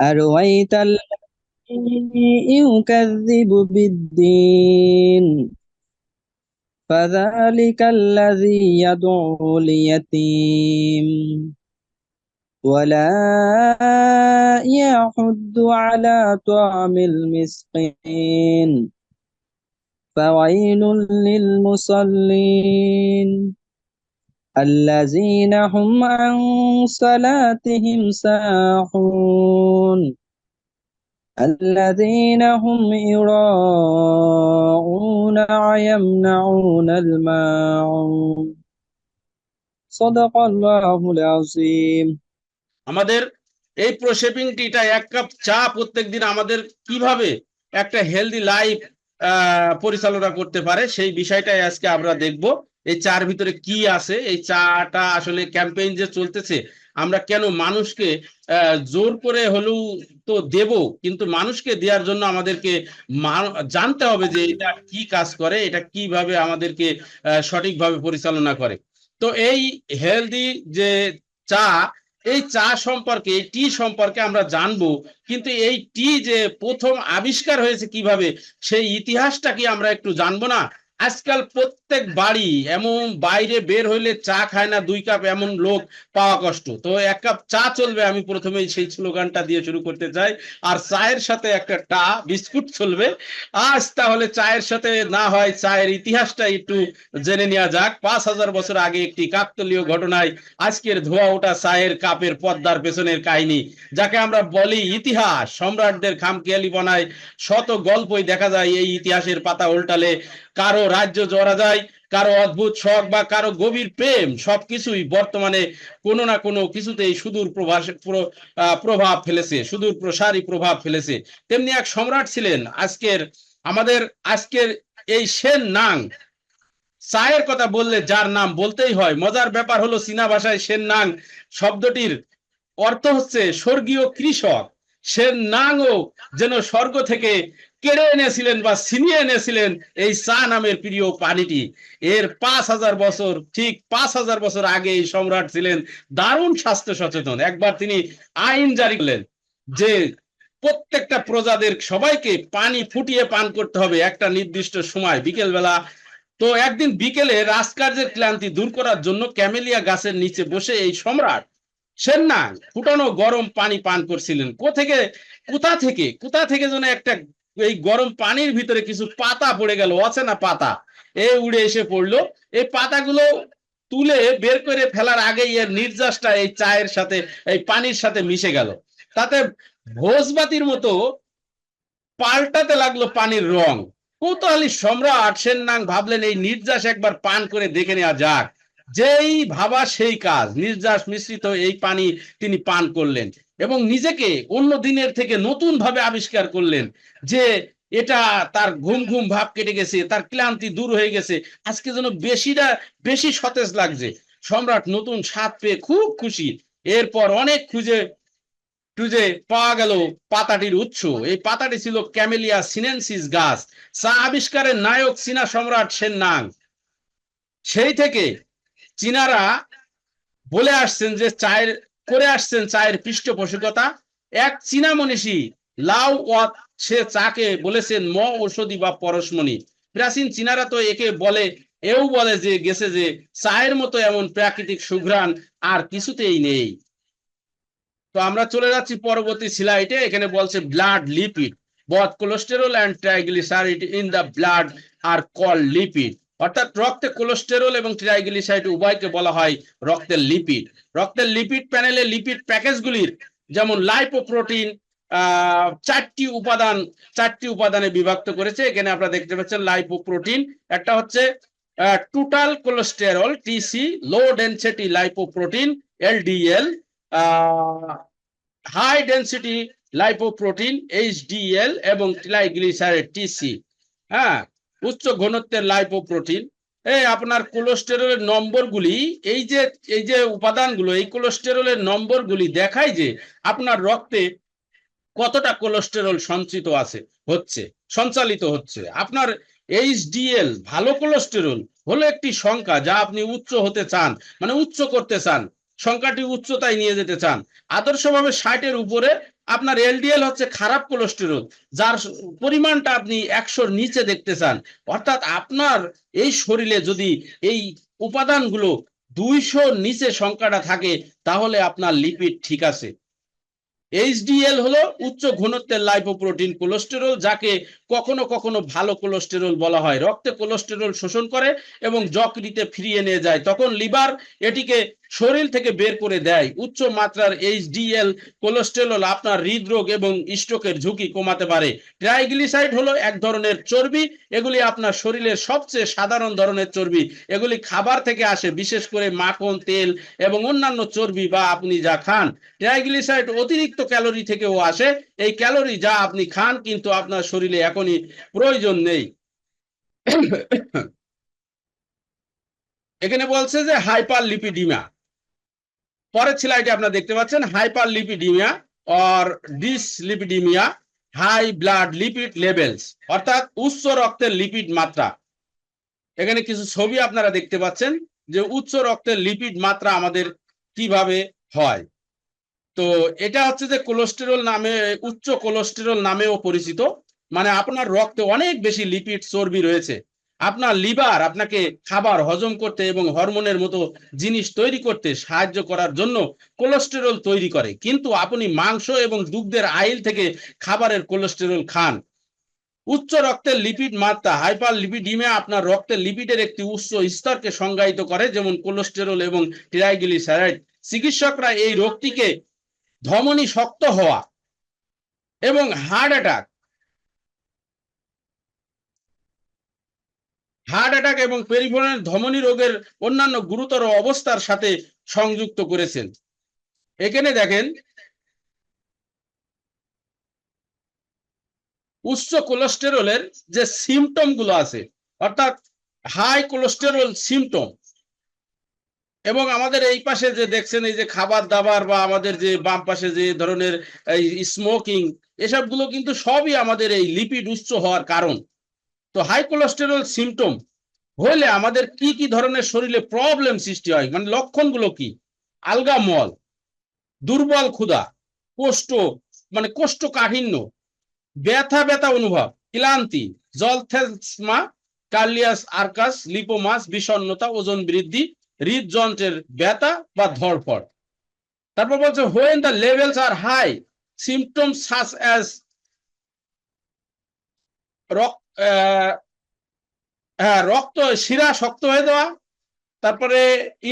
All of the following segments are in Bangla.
أرويت الذي يكذب بالدين فذلك الذي يدعو اليتيم ولا يحد على طعم المسكين فويل للمصلين الذين هم عن صلاتهم ساحون الذين هم يراءون ويمنعون الماعون صدق الله العظيم আমাদের এই প্রোশেপিং টিটা এক কাপ চা প্রত্যেকদিন আমাদের কিভাবে একটা হেলদি লাইফ পরিচালনা করতে পারে সেই বিষয়টাই আজকে আমরা দেখব এই চার ভিতরে কি আছে এই চাটা আসলে ক্যাম্পেইন যে চলতেছে আমরা কেন মানুষকে জোর করে হলেও তো দেব, কিন্তু মানুষকে দেওয়ার জন্য আমাদেরকে জানতে হবে যে এটা কি কাজ করে, এটা কীভাবে আমাদেরকে সঠিকভাবে পরিচালনা করে। তো এই হেলদি যে চা, এই চা সম্পর্কে, এই টি সম্পর্কে আমরা জানব, কিন্তু এই টি যে প্রথম আবিষ্কার হয়েছে কীভাবে, সেই ইতিহাসটা কি আমরা একটু জানব না? আজকাল প্রত্যেক বাড়ি এমন বাইরে বের হইলে চা খায় না, দুই কাপ এমন লোক পাওয়া কষ্ট। তো এক কাপ চা চলবে, আমি প্রথমেই সেই স্লোগানটা দিয়ে শুরু করতে চাই। আর চায়ের সাথে একটা টা, বিস্কুট চলবে। আজ তাহলে চায়ের সাথে না হয়, চায়ের ইতিহাসটা একটু জেনে নেওয়া যাক। পাঁচ হাজার বছর আগে একটি কাকতলীয় ঘটনায় আজকের ধোয়া ওঠা চায়ের কাপের পদ্মার পেছনের কাহিনী, যাকে আমরা বলি ইতিহাস। সম্রাটদের খামখেয়ালি বনায় শত গল্পই দেখা যায় এই ইতিহাসের পাতা উল্টালে। কারও রাজ্য জড়া যায়, কারও অদ্ভুত শখ বা কারও গভীর প্রেম, সবকিছুই বর্তমানে কোনো না কোনো কিছুতেই সুদূর প্রভাস প্রভাব ফেলেছে, সুদূর প্রসারী প্রভাব ফেলেছে। তেমনি এক সম্রাট ছিলেন আজকের, আমাদের আজকের এই সেন নাং। চায়ের কথা বললে যার নাম বলতেই হয়। মজার ব্যাপার হলো চীনা ভাষায় সেন নাং শব্দটির অর্থ হচ্ছে স্বর্গীয় কৃষক। সেন নাংও যেন স্বর্গ থেকে কেড়ে এনেছিলেন বা ছিনিয়ে এনেছিলেন এই চা নামের প্রিয় পানিটি। এর পাঁচ হাজার বছর, ঠিক পাঁচ হাজার বছর আগে এই সম্রাট ছিলেন দারুণ স্বাস্থ্য সচেতন। একবার তিনি আইন জারি করলেন যে প্রত্যেকটা প্রজাদের সবাইকে পানি ফুটিয়ে পান করতে হবে একটা নির্দিষ্ট সময় বিকেল বেলা তো একদিন বিকেলে রাজকার্যের ক্লান্তি দূর করার জন্য ক্যামেলিয়া গাছের নিচে বসে এই সম্রাট সেন্না ফুটানো গরম পানি পান করছিলেন। কোথেকে? কোথা থেকে? কোথা থেকে যেন একটা এই গরম পানির ভিতরে কিছু পাতা পড়ে গেল, অচেনা পাতা। এ উড়ে এসে পড়ল। এই পাতাগুলো তুলে বের করে ফেলার আগেই এর নির্যাসটা এই চায়ের সাথে, এই পানির সাথে মিশে গেল। তাতে ভোজবাতির মতো পাল্টাতে লাগল পানির রং। কৌতূহলী সম্রাট সেননাং ভাবলেন, এই নির্যাস একবার পান করে দেখে নেওয়া যাক। যেই ভাবা সেই কাজ, নির্যাস মিশ্রিত এই পানি তিনি পান করলেন এবং নিজেকে অন্য দিনের থেকে নতুন ভাবে আবিষ্কার করলেন যে এটা তার ঘুম ঘুম ভাব কেটে গেছে, তার ক্লান্তি দূর হয়ে গেছে, আজকে যেন বেশিটা, বেশি সতেজ লাগছে। সম্রাট নতুন স্বাদ পেয়ে খুব খুশি। এরপর অনেক খুঁজে টুজে পাওয়া গেল পাতাটির উৎস। এই পাতাটি ছিল ক্যামেলিয়া সিনেনসিস গাছ চা আবিষ্কারের নায়ক চীনা সম্রাট সেননাং। সেই থেকে চীনারা বলে আসছেন যে চায়ের, করে আসছেন চায়ের পৃষ্ঠপোষকতা। এক চীনা মনীষী লাউ ওয়াত, সে চাকে বলেছেন, ম ঔষধি বা পরশমণি। প্রাচীন চীনারা তো একে বলে, এও বলে যে, গেছে যে, চায়ের মতো এমন প্রাকৃতিক সুঘ্রাণ আর কিছুতেই নেই। তো আমরা চলে যাচ্ছি পরবর্তী স্লাইডে এখানে বলছে, blood lipid both cholesterol and triglyceride in the blood are call lipid অর্থাৎ রক্তে কোলেস্টেরল এবং ট্রাইগ্লিসাইড উভয়কে বলা হয় রক্তের লিপিড। রক্তের লিপিড প্যানেলে লিপিড প্যাকেজগুলির যেমন লাইপোপ্রোটিন চারটি উপাদান, চারটি উপাদানে বিভক্ত করেছে। এখানে আপনারা দেখতে পাচ্ছেন লাইপোপ্রোটিন একটা হচ্ছে total cholesterol TC low density lipoprotein LDL high density lipoprotein HDL এবং ট্রাইগ্লিসারাইড টিসি হ্যাঁ উচ্চ ঘনত্বের লাইপোপ্রোটিন এই আপনার কোলেস্টেরলের নম্বরগুলি, এই যে এই যে উপাদানগুলো, এই কোলেস্টেরলের নম্বরগুলি দেখায় যে আপনার রক্তে কতটা কোলেস্টেরল সঞ্চিত আছে, হচ্ছে, সঞ্চালিত হচ্ছে। আপনার এইচডিএল ভালো কোলেস্টেরল হলো একটি সংখ্যা যা আপনি উচ্চ হতে চান মানে উচ্চ করতে চান। সংখ্যাটি উচ্চতায় নিয়ে যেতে চান। আদর্শভাবে ষাটের উপরে আপনার এলডিএল হচ্ছে খারাপ কোলেস্টেরল যার পরিমাণটা আপনি একশোর নিচে দেখতে চান। অর্থাৎ আপনার এই শরীরে যদি এই উপাদানগুলো দুইশোর নিচে সংখ্যাটা থাকে, তাহলে আপনার লিপিড ঠিক আছে। এইচডিএল হলো উচ্চ ঘনত্বের লাইপোপ্রোটিন কোলেস্টেরল যাকে কখনো কখনো ভালো কোলেস্টেরল বলা হয়। রক্তে কোলেস্টেরল শোষণ করে এবং যকৃতে ফিরিয়ে নিয়ে যায়। তখন লিভার এটিকে শরীর থেকে বের করে দেয়। উচ্চ মাত্রার এইচডিএল কোলেস্টেরল আপনার হৃদরোগ এবং স্ট্রোকের ঝুঁকি কমাতে পারে। ট্রাইগ্লিসাইড হলো এক ধরনের চর্বি। এগুলি আপনার শরীরের সবচেয়ে সাধারণ ধরনের চর্বি। এগুলি খাবার থেকে আসে, বিশেষ করে মাখন, তেল এবং অন্যান্য চর্বি বা আপনি যা খান। ট্রাইগ্লিসাইড অতিরিক্ত ক্যালোরি থেকেও আসে। এই ক্যালোরি যা আপনি খান কিন্তু আপনার শরীরে এখনই প্রয়োজন নেই। এখানে বলছে যে হাইপার লিপিডিমা পরের স্লাইডে আপনারা দেখতে পাচ্ছেন hyperlipidaemia or dyslipidaemia high blood lipid levels অর্থাৎ উচ্চ রক্তের লিপিড মাত্রা। এখানে কিছু ছবি আপনারা দেখতে পাচ্ছেন যে উচ্চ রক্তের লিপিড মাত্রা আমাদের কীভাবে হয়। তো এটা হচ্ছে যে কোলেস্টেরল নামে, উচ্চ কোলেস্টেরল নামেও পরিচিত। মানে আপনার রক্তে অনেক বেশি লিপিড চর্বি রয়েছে। আপনার লিভার আপনাকে খাবার হজম করতে এবং হরমোনের মতো জিনিস তৈরি করতে সাহায্য করার জন্য কোলেস্টেরল তৈরি করে। কিন্তু আপনি মাংস এবং দুগ্ধের আইল থেকে খাবারের কোলেস্টেরল খান। উচ্চ রক্তের লিপিড মাত্রা হাইপার লিপিডিমে আপনার রক্তের লিপিডের একটি উচ্চ স্তরকে সংজ্ঞায়িত করে, যেমন কোলেস্টেরল এবং ট্রাইগ্লিসারাইড। চিকিৎসকরা এই রোগটিকে ধমনী শক্ত হওয়া এবং হার্ট অ্যাটাক হার্ট অ্যাটাক এবং পেরিফোনাল ধমনী রোগের অন্যান্য গুরুতর অবস্থার সাথে সংযুক্ত করেছেন। এখানে দেখেন, উচ্চ কোলেস্টেরলের যে সিমটমগুলো আছে, অর্থাৎ হাই কোলেস্টেরল সিমটম এবং আমাদের এই পাশে যে দেখছেন, এই যে খাবার দাবার বা আমাদের যে বাম পাশে যে ধরনের এই স্মোকিং এসবগুলো কিন্তু সবই আমাদের এই লিপিড উচ্চ হওয়ার কারণ। তো হাই কোলেস্টেরল সিমটম হলে আমাদের কি কি ধরনের শরীরে প্রবলেম সৃষ্টি হয়? মানে লক্ষণগুলো কি? আলগা মল, দুর্বল ক্ষুধা, কোষ্ঠ মানে কোষ্ঠকাঠিন্য, ব্যথা ব্যথা অনুভব, ক্লান্তি জলথেলসমা কার্লিয়াস আর্কাস, লিপোমাস, বিষণ্ণতা, ওজন বৃদ্ধি, হৃদযন্ত্রের ব্যথা বা ধরফড় তারপর বলছে when the levels are high symptoms such as হ্যাঁ রক্ত শিরা শক্ত হয়ে দেওয়া, তারপরে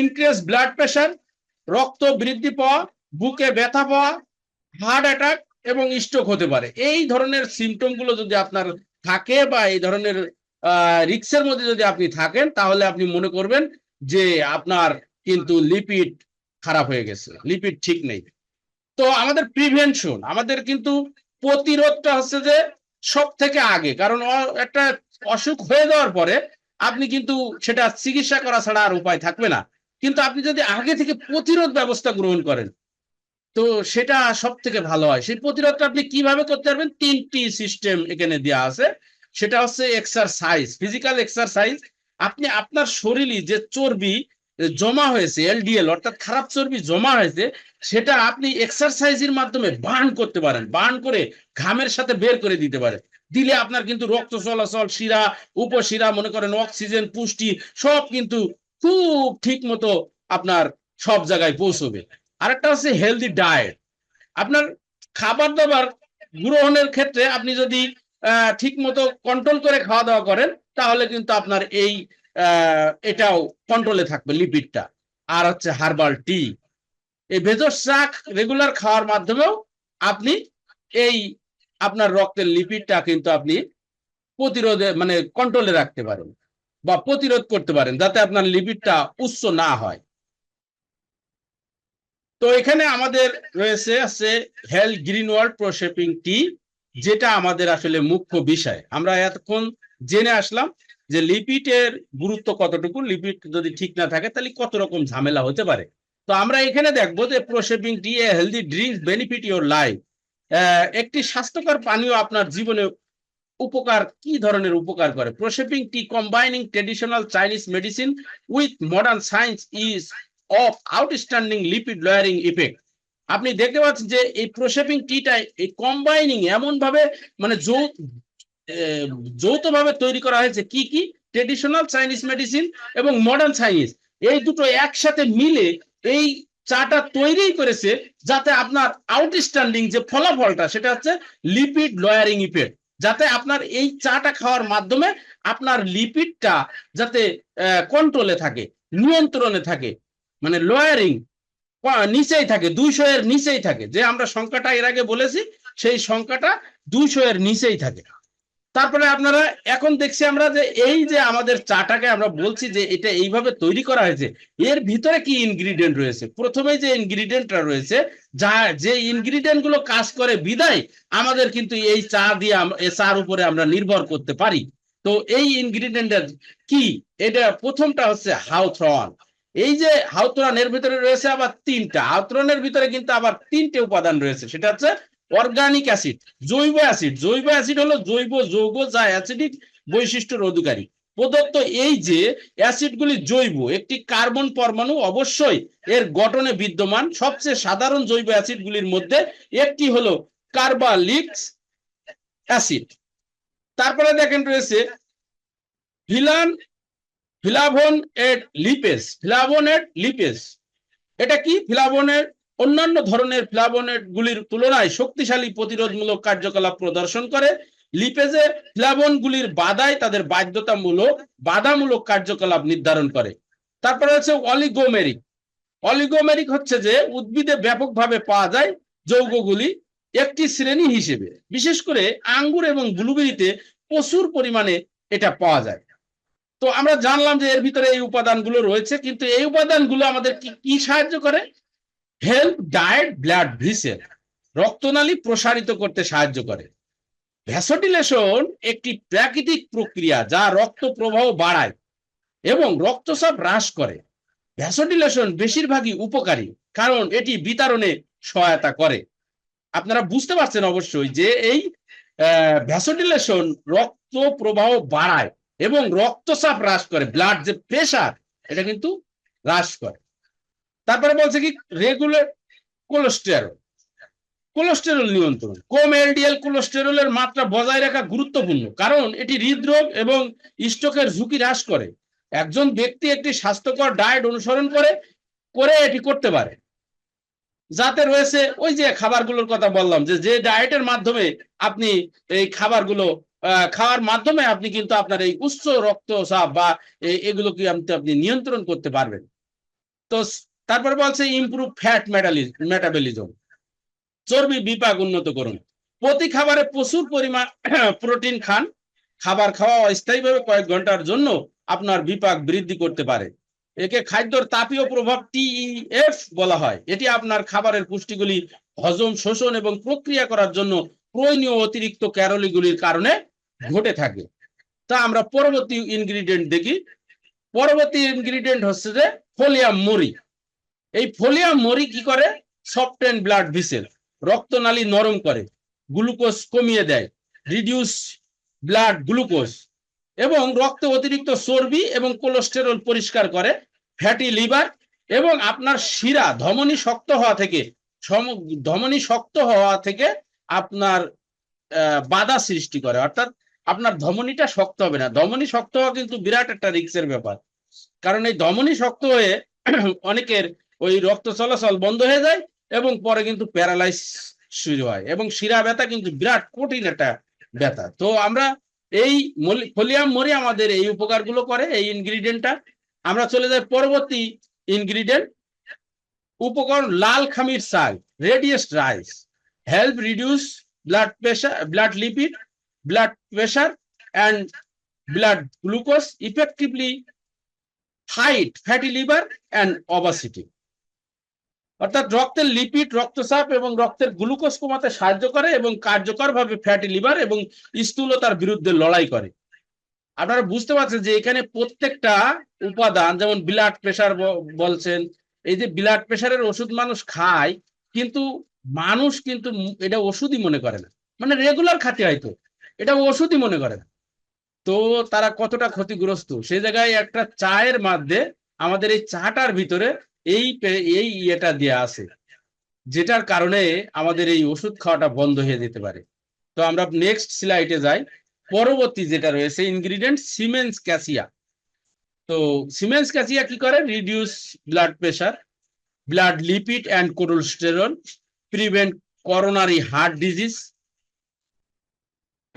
ইনক্রিজ ব্লাড প্রেশার রক্ত বৃদ্ধি পাওয়া, বুকে ব্যথা পাওয়া হার্ট অ্যাটাক এবং স্ট্রোক হতে পারে। এই ধরনের সিমটমগুলো যদি আপনার থাকে বা এই ধরনের রিক্সের মধ্যে যদি আপনি থাকেন, তাহলে আপনি মনে করবেন যে আপনার কিন্তু লিপিড খারাপ হয়ে গেছে লিপিড ঠিক নেই। তো আমাদের প্রিভেনশন আমাদের কিন্তু প্রতিরোধটা হচ্ছে যে সব থেকে আগে, কারণ একটা অসুখ হয়ে যাওয়ার পরে আপনি কিন্তু সেটা চিকিৎসা করা ছাড়া আর উপায় থাকবে না। কিন্তু আপনি যদি আগে থেকে প্রতিরোধ ব্যবস্থা গ্রহণ করেন, তো সেটা সব থেকে ভালো হয়। সেই প্রতিরোধটা আপনি কীভাবে করতে পারবেন? তিনটি সিস্টেম এখানে দেওয়া আছে। সেটা হচ্ছে এক্সারসাইজ ফিজিক্যাল এক্সারসাইজ আপনি আপনার শরীরে যে চর্বি জমা হয়েছে এলডিএল অর্থাৎ খারাপ চর্বি জমা হয়েছে, সেটা আপনি এক্সারসাইজের মাধ্যমে বার্ন করতে পারেন। বার্ন করে ঘামের সাথে বের করে দিতে পারেন। দিলে আপনার কিন্তু রক্ত চলাচল, শিরা, উপশিরা, মনে করেন অক্সিজেন পুষ্টি, সব কিন্তু খুব ঠিক মতো আপনার সব জায়গায় পৌঁছবে। আরেকটা হচ্ছে হেলদি ডায়েট আপনার খাবার দাবার গ্রহণের ক্ষেত্রে আপনি যদি ঠিক মতো কন্ট্রোল করে খাওয়া দাওয়া করেন, তাহলে কিন্তু আপনার এই এটাও কন্ট্রোলে থাকবে লিপিডটা আর হচ্ছে হার্বাল টি এই ভেজর শাক রেগুলার খাওয়ার মাধ্যমেও আপনি এই আপনার রক্তের লিপিডটা কিন্তু আপনি প্রতিরোধে মানে কন্ট্রোলে রাখতে পারেন বা প্রতিরোধ করতে পারেন যাতে আপনার লিপিডটা উচ্চ না হয়। তো এখানে আমাদের রয়েছে আছে health green world proshaping tea, যেটা আমাদের আসলে মুখ্য বিষয়। আমরা এতক্ষণ জেনে আসলাম যে লিপিডের গুরুত্ব কতটুকু লিপিড যদি ঠিক না থাকে, তাহলে কত রকম ঝামেলা হতে পারে? তো আমরা এখানে দেখব যে proshaping tea a healthy drinks benefit your life একটি স্বাস্থ্যকর পানীয় আপনার জীবনে উপকার, কি ধরনের উপকার করে? Proshaping tea combining traditional Chinese medicine with modern science is of outstanding lipid lowering effect আপনি দেখতে পাচ্ছেন যে এই প্রোশেপিং টিটা এই কম্বাইনিং এমন ভাবে মানে যৌথভাবে তৈরি করা হয়েছে কি কি? ট্রেডিশনাল চাইনিজ মেডিসিন এবং মডার্ন চাইনিজ এই দুটো একসাথে মিলে এই চাটা তৈরি করেছে যাতে আপনার আউটস্ট্যান্ডিং যে ফলাফলটা, সেটা হচ্ছে লিপিড লয়ারিং ইফেক্ট যাতে আপনার এই চাটা খাওয়ার মাধ্যমে আপনার লিপিডটা যাতে কন্ট্রোলে থাকে, নিয়ন্ত্রণে থাকে মানে লয়ারিং নিচেই থাকে, দুইশো এর নিচেই থাকে। যে আমরা সংখ্যাটা এর আগে বলেছি, সেই সংখ্যাটা দুইশো এর নিচেই থাকে। তারপরে আপনারা এখন দেখছি আমরা যে এই যে আমাদের চাটাকে আমরা বলছি যে এটা এইভাবে তৈরি করা হয়েছে, এর ভিতরে কি ইনগ্রিডিয়েন্ট রয়েছে? প্রথমে যে ইনগ্রিডিয়েন্টটা রয়েছে, যা যে ইনগ্রিডিয়েন্টগুলো কাজ করে বিদায়, আমাদের কিন্তু এই চা দিয়ে চার উপরে আমরা নির্ভর করতে পারি। তো এই ইনগ্রিডিয়েন্টের কি? এটা প্রথমটা হচ্ছে হাউথ্রন। এই যে হাউথ্রন এর ভিতরে রয়েছে আবার তিনটা, হাউথ্রনের ভিতরে কিন্তু আবার তিনটে উপাদান রয়েছে, সেটা হচ্ছে অর্গানিক অ্যাসিড জৈব অ্যাসিড জৈব অ্যাসিড হলো জৈব, যৌগ যা অ্যাসিডিক বৈশিষ্ট্যের অধিকারী। প্রদত্ত এই যে অ্যাসিডগুলি জৈব, একটি কার্বন পরমাণু অবশ্যই এর গঠনে বিদ্যমান। সবচেয়ে সাধারণ জৈব অ্যাসিডগুলির মধ্যে একটি হলো কার্বালিক্স অ্যাসিড তারপরে দেখেন রয়েছে ভিলান ফিলাভন এট লিপেস ফ্লাভোনেট লিপেস এটা কি? ফ্লাভোনের অন্যান্য ধরনের ফ্লাভোনেট গুলির তুলনায় শক্তিশালী প্রতিরোধমূলক কার্যকলাপ প্রদর্শন করে। লিপেজে ফ্লাভন গুলির বাধায় তাদের বাধ্যতামূলক, বাধামূলক কার্যকলাপ নির্ধারণ করে। তারপরে হচ্ছে অলিগোমেরিক। অলিগোমেরিক হচ্ছে যে উদ্ভিদে ব্যাপকভাবে পাওয়া যায় যৌগগুলি একটি শ্রেণি হিসেবে। বিশেষ করে আঙ্গুর এবং ব্লুবেরিতে প্রচুর পরিমাণে এটা পাওয়া যায়। তো আমরা জানলাম যে এর ভিতরে এই উপাদানগুলো রয়েছে, কিন্তু এই উপাদানগুলো আমাদের কি কি সাহায্য করে? হেল্প ডায়েট ব্লাড ভিসেল রক্তনালী প্রসারিত করতে সাহায্য করে। ভ্যাসোডিলেশন একটি প্রাকৃতিক প্রক্রিয়া যা রক্ত প্রবাহ বাড়ায় এবং রক্তচাপ হ্রাস করে। ভ্যাসোডিলেশন বেশিরভাগই উপকারী, কারণ এটি বিতরণে সহায়তা করে। আপনারা বুঝতে পারছেন অবশ্যই যে এই ভ্যাসোডিলেশন রক্ত প্রবাহ বাড়ায় এবং রক্তচাপ হ্রাস করে, ব্লাড যে প্রেশার এটা কিন্তু হ্রাস করে। তারপরে বলছে কি? রেগুলার কোলেস্টেরল কোলেস্টেরল নিয়ন্ত্রণ। কম এলডিএল কোলেস্টেরলের মাত্রা বজায় রাখা গুরুত্বপূর্ণ। কারণ এটি হৃদরোগ এবং স্ট্রোকের ঝুঁকি হ্রাস করে। একজন ব্যক্তি একটি স্বাস্থ্যকর ডায়েট অনুসরণ করে করে এটি করতে পারে। যাতে রয়েছে ওই যে খাবারগুলোর কথা বললাম যে যে ডায়েটের মাধ্যমে আপনি এই খাবারগুলো খাওয়ার মাধ্যমে আপনি কিন্তু আপনার এই উচ্চ রক্তচাপ বা এগুলোকে আপনি নিয়ন্ত্রণ করতে পারবেন। তো তারপরে বলছে ইমপ্রুভ ফ্যাট মেটাবলিজম চর্বি বিপাক উন্নত করুন। প্রতি খাবারে প্রচুর পরিমাণ প্রোটিন খান। খাবার খাওয়া অস্থায়ীভাবে কয়েক ঘণ্টার জন্য আপনার বিপাক বৃদ্ধি করতে পারে। একে খাদ্যর তাপীয় প্রভাব টিইএফ বলা হয়। এটি আপনার খাবারের পুষ্টিগুলি হজম, শোষণ এবং প্রক্রিয়া করার জন্য প্রয়োজনীয় অতিরিক্ত ক্যালোরিগুলির কারণে ঘটে থাকে। তা আমরা পরবর্তী ইনগ্রিডিয়েন্ট দেখি। পরবর্তী ইনগ্রিডিয়েন্ট হচ্ছে যে ফোলিয়াম মরি। এই ফোলিয়াম মরি কি করে? সফটেন ব্লাড ভিসেল রক্তনালী নরম করে গ্লুকোজ কমিয়ে দেয় রিডিউস ব্লাড গ্লুকোজ এবং রক্তে অতিরিক্ত চর্বি এবং কোলেস্টেরল পরিষ্কার করে ফ্যাটি লিভার এবং আপনার শিরা ধমনী শক্ত হওয়া থেকে ধমনী শক্ত হওয়া থেকে আপনার বাধা সৃষ্টি করে। অর্থাৎ আপনার ধমনীটা শক্ত হবে না। ধমনী শক্ত হওয়া কিন্তু বিরাট একটা রিক্সের ব্যাপার। কারণ এই ধমনী শক্ত হয়ে অনেকের ওই রক্ত চলাচল বন্ধ হয়ে যায় এবং পরে কিন্তু প্যারালাইস শুরু হয় এবং শিরা ব্যথা কিন্তু বিরাট কঠিন একটা ব্যথা। তো আমরা এই ফোলিয়াম মরি আমাদের এই উপকারগুলো করে, এই ইনগ্রিডিয়েন্টটা। আমরা চলে যাই পরবর্তী ইনগ্রিডিয়েন্ট। উপকরণ লাল খামির চাল red yeast rice. Help reduce blood pressure, blood lipid, blood pressure and blood glucose effectively height, fatty liver and obesity. অর্থাৎ রক্তের লিপিড রক্তচাপ এবং রক্তের গ্লুকোজ কমাতে সাহায্য করে এবং কার্যকরভাবে ফ্যাটি লিভার এবং স্থূলতার বিরুদ্ধে লড়াই করে। আপনারা বুঝতে পারছেন যে এখানে প্রত্যেকটা উপাদান, যেমন ব্লাড প্রেশার বলছেন, এই যে ব্লাড প্রেশারের ওষুধ মানুষ খায়, কিন্তু মানুষ কিন্তু এটা ওষুধই মনে করে না। মানে রেগুলার খাতে হয়তো এটা ওষুধই মনে করে না। তো তারা কতটা ক্ষতিগ্রস্ত? সেই জায়গায় একটা চায়ের মধ্যে আমাদের এই চাটার ভিতরে এই এই ইয়েটা দেয়া আছে, যেটার কারণে আমাদের এই ওষুধ খাওয়াটা বন্ধ হয়ে যেতে পারে। তো আমরা নেক্সট স্লাইডে যাই। পরবর্তী যেটা রয়েছে ইনগ্রিডিয়েন্ট সিমেন্স ক্যাসিয়া তো সিমেন্স ক্যাসিয়া কি করে? Reduce blood pressure blood lipid and cholesterol prevent coronary heart disease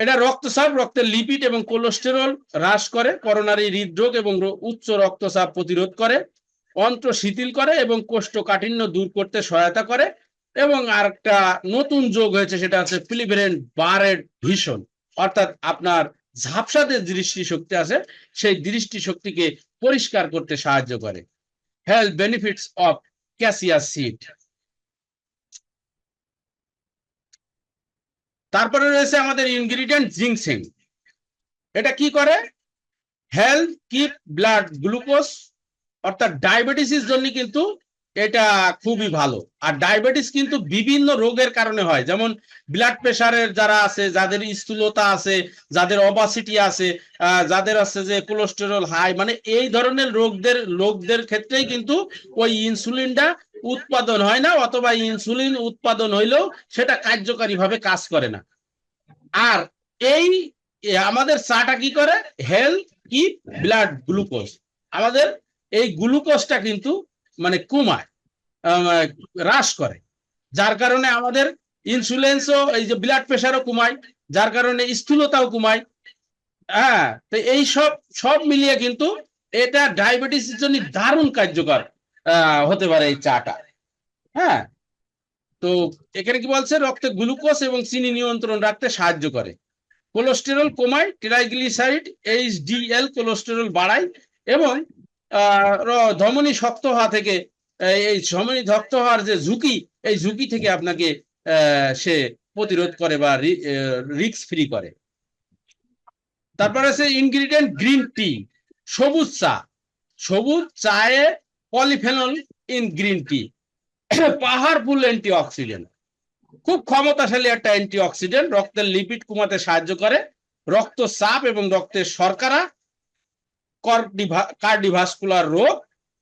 এটা রক্তচাপ, রক্তের লিপিড এবং কোলেস্টেরল হ্রাস করে করোনারি হৃদরোগ এবং উচ্চ রক্তচাপ প্রতিরোধ করে। অন্ত্র শিথিল করে এবং কোষ্ঠকাঠিন্য দূর করতে সহায়তা করে। এবং আরেকটা নতুন যোগ হয়েছে, সেটা হচ্ছে প্লিভেরেন্ট বারেড ভিশন অর্থাৎ আপনার ঝাপসাতে দৃষ্টিশক্তি আছে, সেই দৃষ্টিশক্তিকে পরিষ্কার করতে সাহায্য করে। Health benefits of cassia seed তারপরে রয়েছে আমাদের ইনগ্রিডিয়েন্ট জিংসেং এটা কি করে? হেলথ কিপ ব্লাড গ্লুকোজ অর্থাৎ ডায়াবেটিসের জন্য কিন্তু এটা খুবই ভালো। আর ডায়াবেটিস কিন্তু বিভিন্ন রোগের কারণে হয়। যেমন ব্লাড প্রেশারের যারা আছে, যাদের স্থূলতা আছে, যাদের অবাসিটি আছে যাদের আছে যে কোলেস্টেরল হাই মানে এই ধরনের রোগদের, লোকদের ক্ষেত্রেই কিন্তু ওই ইনসুলিনটা উৎপাদন হয় না, অথবা ইনসুলিন উৎপাদন হইলেও সেটা কার্যকারীভাবে কাজ করে না। আর এই আমাদের চাটা কি করে? হেলথ কি ব্লাড গ্লুকোজ আমাদের এই গ্লুকোজটা কিন্তু মানে কমায় হ্রাস করে। যার কারণে আমাদের ইনসুলেন্সও এই যে ব্লাড প্রেশারও কমায়, যার কারণে স্থূলতাও কমায়। হ্যাঁ তো এই সব সব মিলিয়ে কিন্তু এটা ডায়াবেটিসের জন্য দারুণ কার্যকর হতে পারে এই চাটা। হ্যাঁ তো এখানে কি বলছে? রক্তে গ্লুকোজ এবং চিনি নিয়ন্ত্রণ রাখতে সাহায্য করে। কোলেস্টেরল কমায় ট্রাইগ্লিসাইড এইচডিএল কোলেস্টেরল বাড়ায় এবং ধমনী শক্ত হওয়া থেকে, এই ধমনী শক্ত হওয়ার যে ঝুঁকি, এই ঝুঁকি থেকে আপনাকে সে প্রতিরোধ করে বা রিক্স ফ্রি করে। তারপরে আছে ইনগ্রিডিয়েন্ট গ্রিন টি সবুজ চা। সবুজ চায়ে পলিফেনল ইন গ্রিন টি পাহাড়ফুল অ্যান্টি অক্সিডেন্ট খুব ক্ষমতাশালী একটা অ্যান্টি অক্সিডেন্ট রক্তের লিপিড কমাতে সাহায্য করে। রক্তচাপ এবং রক্তের শর্করা কার্ডিভাস্কুলার রোগ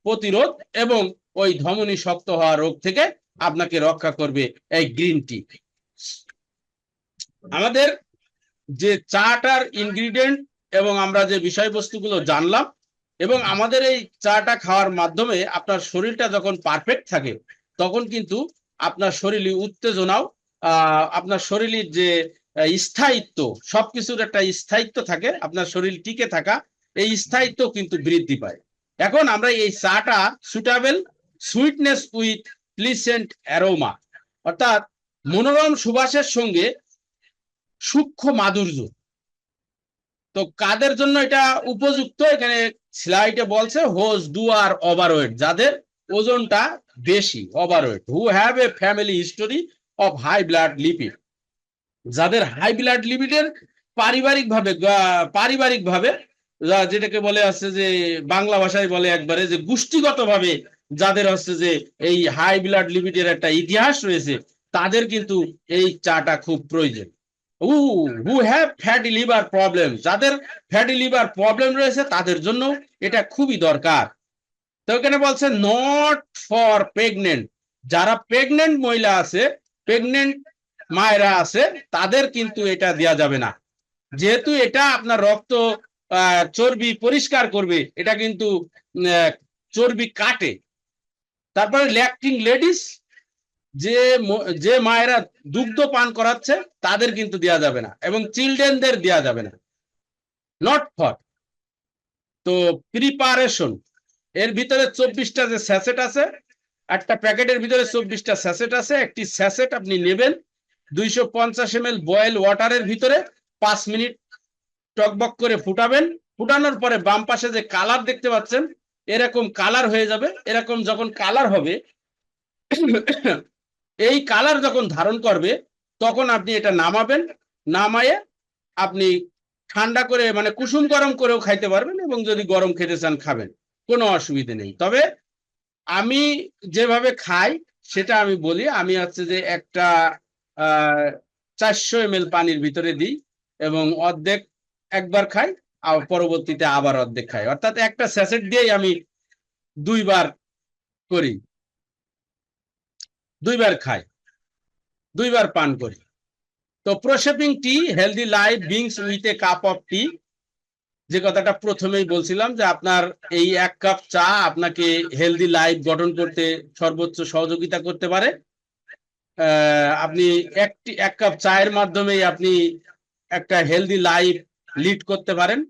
প্রতিরোধ এবং ওই ধমনী শক্ত হওয়া রোগ থেকে আপনাকে রক্ষা করবে এই গ্রিন টি। আমাদের যে চাটার ইনগ্রিডিয়েন্ট এবং আমরা যে বিষয়বস্তুগুলো জানলাম এবং আমাদের এই চাটা খাওয়ার মাধ্যমে আপনার শরীরটা যখন পারফেক্ট থাকে, তখন কিন্তু আপনার শরীরে উত্তেজনাও আপনার শরীরের যে স্থায়িত্ব, সবকিছুর একটা স্থায়িত্ব থাকে, আপনার শরীর টিকে থাকা এই স্থায়িত্ব কিন্তু বৃদ্ধি পায়। এখন আমরা এই চাটা suitable sweetness with pleasant aroma অর্থাৎ মনোরম সুবাসের সঙ্গে সূক্ষ্ম মাধুর্য। তো কাদের জন্য এটা উপযুক্ত? এখানে স্লাইডে বলছে হোজ ডু আর ওভারওয়েট যাদের ওজনটা বেশি overweight who have a family history of high blood lipid যাদের হাই ব্লাড লিপিডের পারিবারিক ভাবে ভাবে যেটাকে বলে আছে যে বাংলা ভাষায় বলে একবারে যে গোষ্ঠীগত ভাবে যাদের হচ্ছে যে এই হাই ব্লাড লিপিডের একটা ইতিহাস রয়েছে, তাদের কিন্তু এই চাটা খুব প্রয়োজন। Who who have fatty liver problem যাদের ফ্যাটি লিভার প্রবলেম রয়েছে, তাদের জন্য এটা খুবই দরকার। তো এখানে বলছে নট ফর প্রেগনেন্ট যারা প্রেগনেন্ট মহিলা আছে প্রেগনেন্ট মায়েরা আছে, তাদের কিন্তু এটা দেওয়া যাবে না। যেহেতু এটা আপনার রক্ত চর্বি পরিষ্কার করবে, এটা কিন্তু চর্বি কাটে। তারপরে ল্যাকটিং লেডিস, যে যে মায়েরা দুগ্ধ পান করাচ্ছে, তাদের কিন্তু দেওয়া যাবে না এবং চিলড্রেনদের দেওয়া যাবে না। নট ফর তো প্রিপারেশন এর ভিতরে চব্বিশটা যে স্যাসেট আছে, একটা প্যাকেটের ভিতরে চব্বিশটা স্যাসেট আছে, একটি স্যাসেট আপনি নেবেন, দুইশো পঞ্চাশ এম এল বয়েল ওয়াটারের ভিতরে পাঁচ মিনিট টকবক করে ফুটাবেন। ফুটানোর পরে বাম পাশে যে কালার দেখতে পাচ্ছেন, এরকম কালার হয়ে যাবে। এরকম যখন কালার হবে, এই কালার যখন ধারণ করবে, তখন আপনি এটা নামাবেন। নামায়ে আপনি ঠান্ডা করে মানে কুসুম গরম করেও খাইতে পারবেন এবং যদি গরম খেতে চান খাবেন। কোনো অসুবিধে নেই। তবে আমি যেভাবে খাই, সেটা আমি বলি, আমি হচ্ছে যে একটা, আহ, চারশো এম পানির ভিতরে দিই এবং অর্ধেক একবার খাই আর পরবর্তীতে আবার অর্ধেক খাই। অর্থাৎ একটা স্যাসেট দিয়েই আমি দুইবার করি। দুইবার খাই। দুইবার পান করি। তো proshaping tea healthy life begins with a cup of tea যে কথাটা প্রথমেই বলছিলাম যে আপনার এই এক কাপ চা আপনাকে হেলদি লাইফ গঠন করতে, সর্বোচ্চ সহযোগিতা করতে পারে। আপনি একটি, এক কাপ চায়ের মাধ্যমেই আপনি একটা হেলদি লাইফ লিড করতে পারেন।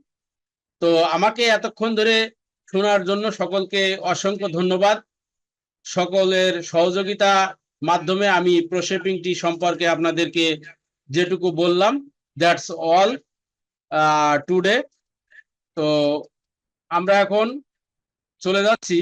তো আমাকে এতক্ষণ ধরে শোনার জন্য সকলকে অসংখ্য ধন্যবাদ। সকলের সহযোগিতা মাধ্যমে আমি প্রসেপিংটি সম্পর্কে আপনাদেরকে যেটুকু বললাম দ্যাটস অল টুডে তো আমরা এখন চলে যাচ্ছি।